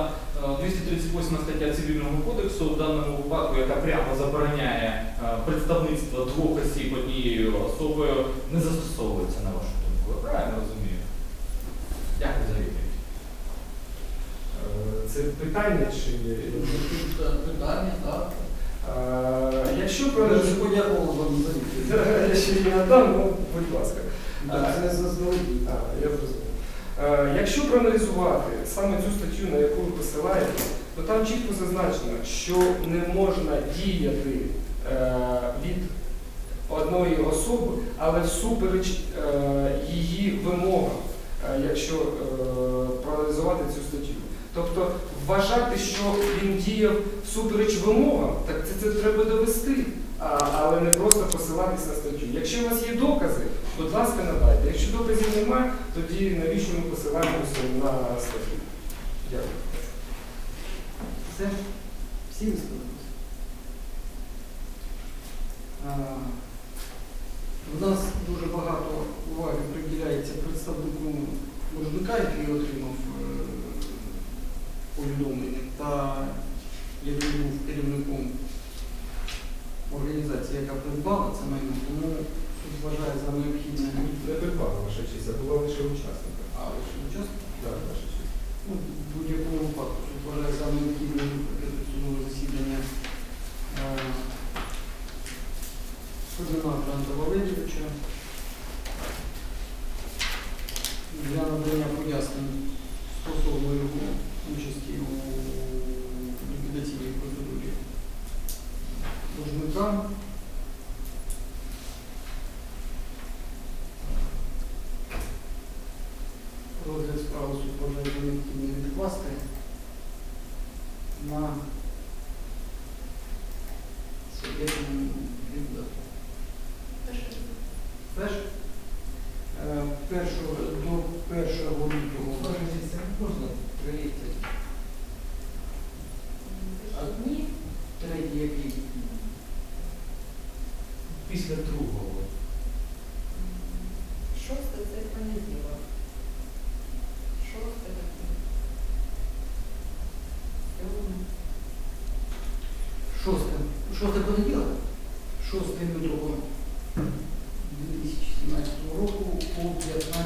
е, 238 стаття Цивільного кодексу в даному випадку, яка прямо забороняє е, представництво двох осіб однією особою, не застосовується на вашу думку. Я правильно розумію? Дякую за відповідь. Е, Це питання чи Питання, так. Якщо Я подякував вам за відповідь. я ще не надам, ну, будь ласка. Так, Це заздалегідь. Я зрозумів. Е, Якщо проаналізувати саме цю статтю, на яку ви посилаєте, то там чітко зазначено, що не можна діяти е, від одної особи, але всупереч е, її вимогам, якщо проаналізувати цю статтю. Тобто вважати, що він діяв всупереч вимогам, так це, це треба довести, але не просто посилатись на статтю. Якщо у вас є докази, будь ласка, надайте. Якщо доказів немає, тоді навіщо ми посилаємося на статтю? Дякую. Все? Всі висловилися? У нас дуже багато уваги приділяється представнику боржника, який отримав е, повідомлення, та який був керівником організації, яка придбала це майно, вважає за необхідне Не придбала ваша честь, а була лише учасником. а лише участь. Так, ваша честь. Ну, в будь-якому випадку суд вважає за необхідне судове засідання е, Судина Франта Валерійовича для надання пояснень стосовно його участі у ліквідаційній процедурі должника. Розгляд справи за необхідне відкласти на судебну віддату. Теж е, першого до першого лютого. Можна прийти. Ні. Третій який? Після другого. Шосте це понеділок. Шосте. Шосте понеділок? 6 лютого 2017 року о 15.00.